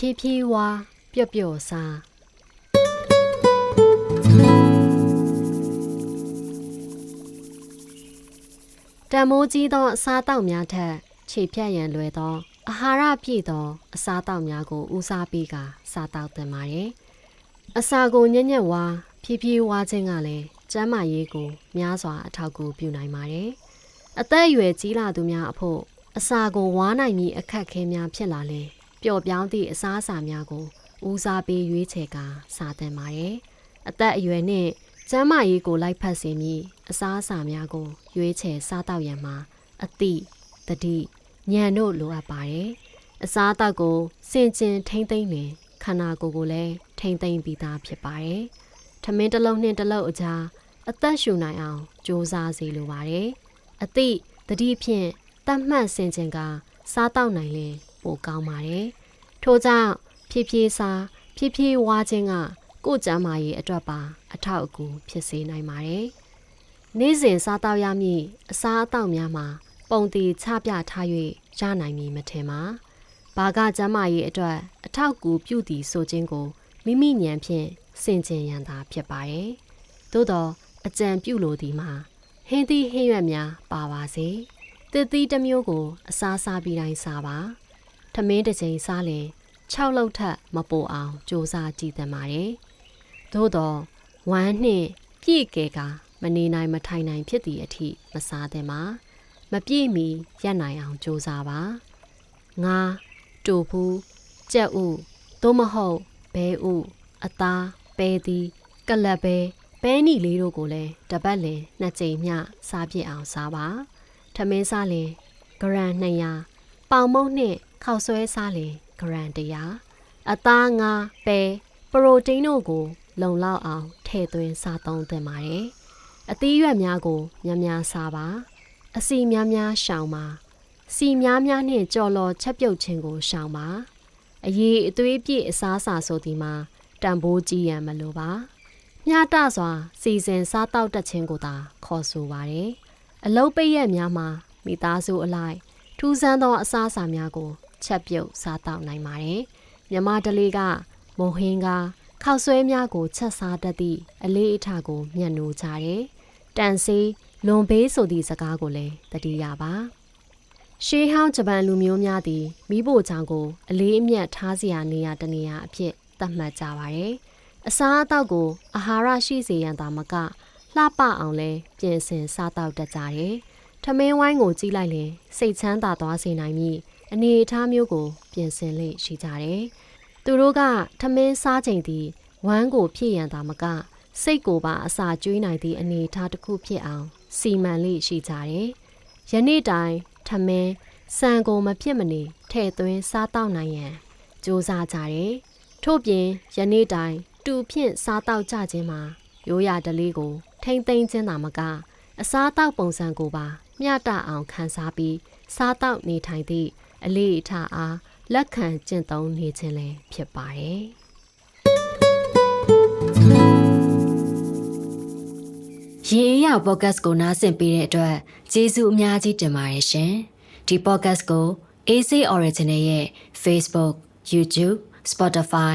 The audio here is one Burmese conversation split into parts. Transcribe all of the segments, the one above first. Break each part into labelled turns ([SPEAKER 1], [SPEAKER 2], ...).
[SPEAKER 1] ဖြည်းဖြည်းဝါပျော့ပျော့စားတံမိုးကြီးသောအစားအသောက်များထက်ခြေဖြတ်ရန်လွယ်သောအာဟာရပြည့်သောအစားအသောက်များကိုဦးစားပေးကာစားတောက်သင့်ပါတယ်။အစာကိုညံ့ညံ့ဝါဖြည်းဖြည်းဝါခြင်းကလည်းကျန်းမာရေးကိုများစွာအထောက်အကူပြုနိုင်ပါတယ်။အသက်အရွယ်ကြီးလာသူများအဖို့အစာကိုဝါနိုင်မည်အခက်အခဲများဖြစ်လာလဲ ပျော့ပြောင်းသည့်အစားအစာများကိုဦးစားပေးရွေးချယ်ကာစားသင့်ပါတယ်။အသက်အရွယ်နှင့်ကျန်းမာရေးကိုလိုက်ဖက်စေမည်အစားအစာများကိုရွေးချယ်စားတောက်ရန်မှာအသည့်တတိဉာဏ်တို့လိုအပ်ပါတယ်။အစားအသောက်ကိုစင်ကျင်ထိမ့်သိမ့်လင်ခန္ဓာကိုယ်ကိုလည်းထိမ့်သိမ့်ပြီးသားဖြစ်ပါတယ်။ထမင်းတစ်လုံးနှင့်တစ်လုံးအကြားအသက်ရှူနိုင်အောင်ကြိုးစားစေလိုပါတယ်။အသည့်တတိဖြင့်တတ်မှတ်စင်ကျင်ကစားတောက်နိုင်ရင် ပိုကောင်းပါတယ်။ထို့ကြောင့်ဖြည်းဖြည်းစားဖြည်းဖြည်းဝါခြင်းကကိုယ်ကျန်းမာရေးအတွက်ပါ အထောက်အကူဖြစ်စေနိုင်ပါတယ်။နေ့စဉ်စားတောက်ရမည့်အစားအသောက်များမှာပုံတီချပြထား၍ရနိုင်မည်မထင်ပါ။ဘာကကျမ်းမာရေးအတွက် အထောက်အကူပြုသည်ဆိုခြင်းကိုမိမိဉာဏ်ဖြင့်စင်ကြင်ရန်သာဖြစ်ပါတယ်။သို့တော့အကြံပြုလိုသည်မှာဟင်းသီးဟင်းရွက်များပါပါစေ။တစ်သီးတစ်မျိုးကိုအစားစားပြီးတိုင်းစားပါ။ထ မင်းတစ်ချိန်စားရင်6လောက်ထက်မပိုအောင်စူးစမ်းကြည့်သင့်ပါတယ်။သို့တော့ဝမ်းနှင့်ပြည့်ကဲကမနေနိုင်မထိုင်နိုင်ဖြစ်သည့်အထိမစားသင့်ပါ။မပြည့်မီရက်နိုင်အောင်ကြိုးစားပါငါတူဖူးကြက်ဥသို့မဟုတ်ဘဲဥအသားပဲသည်ကလပ်ပဲပဲနီလေးတို့ကိုလည်းတပတ်လင်နှစ်ကြိမ်မျှစားပြစ်အောင်စားပါထမင်းစားလင်ဂရန်200ပေါင်မုံနှင့် ခောက်ဆွဲစားလင်ဂရန်100အသားငါပဲပရိုတိန်းတို့ကို လုံလောက်အောင်ထည့်သွင်းစားသုံးသင့်ပါတယ်အသီးရွက်များကိုများများစားပါအစီများများရှောင်ပါစီများများနှင့်ကြော်လော်ချက်ပြုတ်ခြင်းကိုရှောင်ပါအရေးအသွေးပြည့်အစားအစာဆိုဒီမှာတံပိုးကြီးရန်မလိုပါမျှတစွာ စီစဉ်စားတောက်တတ်ခြင်းကိုသာခေါ်ဆိုပါတယ်အလုတ်ပိတ်ရက်များမှာမိသားစုအလိုက်ထူးဆန်းသောအစားအစာများကို ချက်ပြုတ်စားတောက်နိုင်ပါတယ်မြမတလေးကမုံဟင်းကခောက်ဆွဲများကိုချက်စားတတ်သည့်အလေးအထကိုမျက်နှိုးကြတယ်တန်စီလွန်ဘေးဆိုသည့်စကားကိုလည်းတတိယပါရှေးဟောင်းဂျပန်လူမျိုးများသည်မိဖို့ချောင်းကို အလေးအမြတ်ထားစရာနေရာတနေရာအဖြစ်သတ်မှတ်ကြပါတယ်အစားအသောက်ကိုအာဟာရရှိစေရန်သာမကလှပအောင်လဲပြင်ဆင်စားတောက်တတ်ကြတယ်ထမင်းဝိုင်းကိုကြီးလိုက်ရင်စိတ်ချမ်းသာသွားစေနိုင်မည် အနေအထားမျိုးကို ပြင်ဆင်လေ့ရှိကြတယ်သူတို့ကထမင်းစားချိန်သည်ဝမ်းကိုဖြည့်ရန်သာမက စိတ်ကိုပါအစာကျွေးနိုင်သည့်အနေအထားတစ်ခုဖြစ်အောင် စီမံလေးရှိကြတယ်။ယနေ့တိုင်ထမင်းစံကိုမဖြစ်မနေထည့်သွင်းစားတောက်နိုင်ရန်စ조사ကြတယ်။ထို့ပြင်ယနေ့တိုင်တူဖြင့်စားတောက်ကြခြင်းမှာရိုးရာဓလေးကိုထိမ့်သိမ်းခြင်းသာမကအစားတောက်ပုံစံကိုပါမျှတအောင်ခန်းစားပြီးစားတောက်နေထိုင်သည့် အလေးအထားအားလက်ခံကျင့်သုံးနေခြင်းလည်းဖြစ်ပါတယ်။ရင်အေးရ podcast ကိုနားဆင်ပေးတဲ့အတွက်ကျေးဇူးအများကြီးတင်ပါတယ်ရှင်။ဒီ podcast ကို AC Original ရဲ့ Facebook, YouTube, Spotify,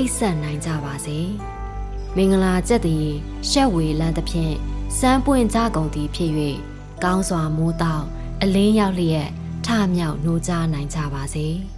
[SPEAKER 1] အိပ်ဆက်နိုင်ကြပါစေမင်္ဂလာကြက်သည်ရှက်ဝေလန်းသဖြင့်စမ်းပွင့်ကြကုန်သည်ဖြစ်၍ကောင်းစွာမိုးတောက်အလင်းရောက်လျက်ထမြောက်နှိုးကြနိုင်ကြပါစေ။